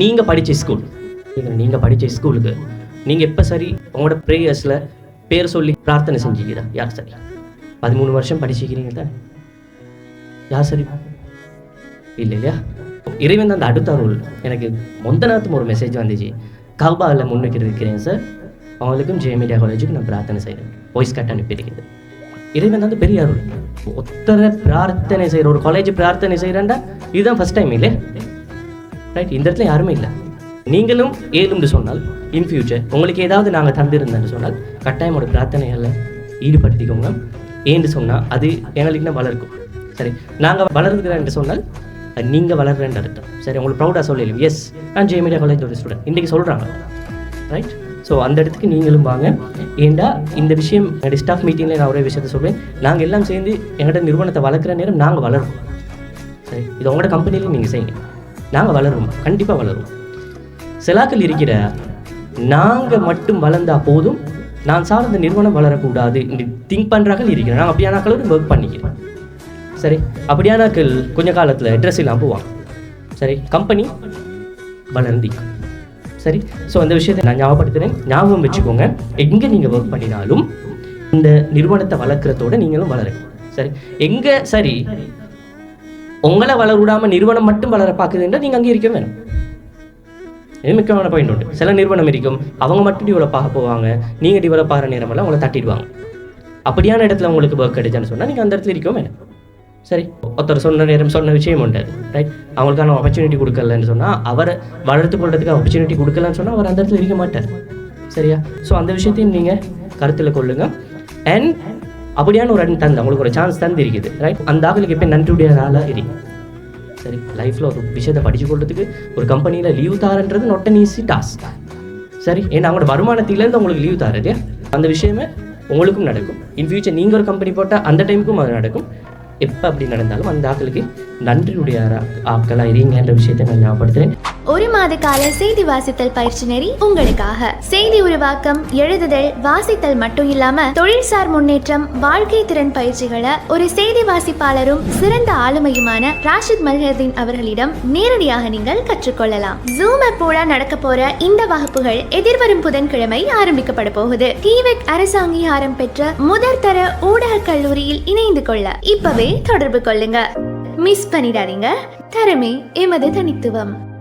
நீங்கள் படித்த ஸ்கூல் நீங்கள் நீங்கள் படித்த ஸ்கூலுக்கு நீங்கள் எப்போ சரி உங்களோட ப்ரேயர்ஸில் பேர் சொல்லி பிரார்த்தனை செஞ்சுக்கிறா யார் சரி? பதிமூணு வருஷம் படிச்சிக்கிறீங்க தானே யார் சரி? இல்லை இல்லையா? இறைவன் அந்த அடுத்த அருள். எனக்கு முந்த நேரத்துக்கு ஒரு மெசேஜ் வந்துச்சு. கல்பாவில் முன்வைக்கிறது இருக்கிறேன் சார் அவங்களுக்கும் ஜே மீடியா காலேஜுக்கு நான் பிரார்த்தனை செய்கிறேன் வாய்ஸ் கட் அனுப்பியிருக்கிறது. இறைவன் வந்து பெரிய அருள். ஒத்தனை பிரார்த்தனை செய்கிற ஒரு காலேஜ் பிரார்த்தனை செய்கிறேன்டா இதுதான் ஃபஸ்ட் டைம் இல்லை ரைட் இந்த இடத்துல யாருமே இல்லை. நீங்களும் ஏதும்னு சொன்னால் இன் ஃபியூச்சர் உங்களுக்கு ஏதாவது நாங்கள் தந்திருந்தேன்னு சொன்னால் கட்டாயம் ஒரு பிரார்த்தனைகளில் ஈடுபடுத்திக்கோங்க. ஏன்னு சொன்னால் அது எங்களுக்கு தான் வளர்க்கும். சரி நாங்கள் வளர்கிறேன்னு சொன்னால் நீங்கள் வளர்றேன்னு அர்த்தம். சரி உங்களுக்கு ப்ரௌடாக சொல்லலாம் எஸ் நான் ஜே காலேஜ் காலேஜோட ஸ்டூடெண்ட் இன்றைக்கி சொல்கிறாங்க ரைட் ஸோ அந்த இடத்துக்கு நீங்களும் வாங்க. ஏண்டா இந்த விஷயம் எங்கள் ஸ்டாஃப் மீட்டிங்கில் நான் ஒரே விஷயத்த சொல்வேன் நாங்கள் எல்லாம் சேர்ந்து எங்களோட நிறுவனத்தை வளர்க்குற நேரம் நாங்கள் வளருவோம் சரி இது உங்களோட கம்பெனிலையும் நீங்கள் செய்யுங்க. நாங்கள் வளருவோம். கண்டிப்பாக வளருவோம். சிலாக்கள் இருக்கிற நாங்கள் மட்டும் வளர்ந்தா போதும். நான் சார்ந்த நிறுவனம் வளரக்கூடாது. திங்க் பண்ணுறாக்கள் இருக்கிறேன் நாங்கள் அப்படியானாக்களோட ஒர்க் பண்ணிக்கிறேன் சரி? அப்படியானாக்கள் கொஞ்ச காலத்தில் ட்ரெஸ் இல்லாமல் போவாங்க. சரி? கம்பெனி வளர்ந்திக்கும். சரி? ஸோ அந்த விஷயத்தை நான் ஞாபகப்படுத்துகிறேன் ஞாபகம் வச்சுக்கோங்க. எங்கே நீங்கள் ஒர்க் பண்ணினாலும் இந்த நிறுவனத்தை வளர்க்குறதோட நீங்களும் வளருங்க. சரி? எங்கே சரி உங்களை வளர விடாமல் நிறுவனம் மட்டும் வளர பார்க்குதுன்னா நீங்கள் அங்கே இருக்க வேணும். இது முக்கியமான பாயிண்ட் உண்டு. சில நிறுவனம் இருக்கும். அவங்க மட்டும் டெவலப் ஆக போவாங்க. நீங்கள் டெவலப் ஆகிற நேரமெல்லாம் உங்களை தட்டிடுவாங்க. அப்படியான இடத்துல உங்களுக்கு ஒர்க் கிடைச்சான்னு சொன்னால் நீங்கள் அந்த இடத்துல இருக்கவும் வேணும். சரி. ஒருத்தர் சொன்ன நேரம் சொன்ன விஷயம் உண்டு ரைட் அவங்களுக்கான ஆப்பர்ச்சுனிட்டி கொடுக்கலன்னு சொன்னால் அவரை வளர்த்து கொள்றதுக்கு ஆப்பர்ச்சுனிட்டி கொடுக்கலன்னு சொன்னால் அவர் அந்த இடத்துல இருக்க மாட்டார். சரியா? ஸோ அந்த விஷயத்தையும் நீங்கள் கருத்தில் கொள்ளுங்க. அண்ட் அப்படியான ஒரு இடம் தந்து உங்களுக்கு ஒரு சான்ஸ் தந்து இருக்குது ரைட் அந்த ஆக்களுக்கு எப்போ நன்றியுடைய ஆளாக இருக்கு சரி லைஃப்பில் ஒரு விஷயத்தை படித்து கொள்றதுக்கு ஒரு கம்பெனியில் லீவ் தாரன்றது நொட் அன் ஈஸி டாஸ்க் சரி ஏன்னா அவங்களோட வருமானத்திலேருந்து உங்களுக்கு லீவ் தாரது அந்த விஷயமே உங்களுக்கும் நடக்கும். இன் ஃபியூச்சர் நீங்கள் ஒரு கம்பெனி போட்டால் அந்த டைமுக்கும் அது நடக்கும். எப்போ அப்படி நடந்தாலும் அந்த ஆக்களுக்கு நன்றியுடைய ஆட்களாக இருங்கன்ற விஷயத்தை நான் ஞாபகப்படுத்துகிறேன் ஒரு மாத கால செய்தி வாசித்தல் பயிற்சி நெறி உங்களுக்காக. செய்தி உருவாக்கம் எழுதுதல் வாசித்தல் மட்டும் இல்லாம தொழில்சார் முன்னேற்றம் வாழ்க்கை திறன் பயிற்சிகளை ஒரு செய்தி வாசிப்பாளரும் சிறந்த ஆளுமையுமான ராஷித் மல்ஹர்தீன் அவர்களிடம் நேரடியாக நீங்கள் கற்றுக்கொள்ளலாம். ஜூம் அப்போட நடக்க போற இந்த வகுப்புகள் எதிர்வரும் புதன்கிழமை ஆரம்பிக்கப்பட போகுது. டிவெக் அரசு அங்கீகாரம் பெற்ற முதல் தர ஊடக கல்லூரியில் இணைந்து கொள்ள இப்பவே தொடர்பு கொள்ளுங்க. மிஸ் பண்ணிடாதீங்க. தரமே எமது தனித்துவம்.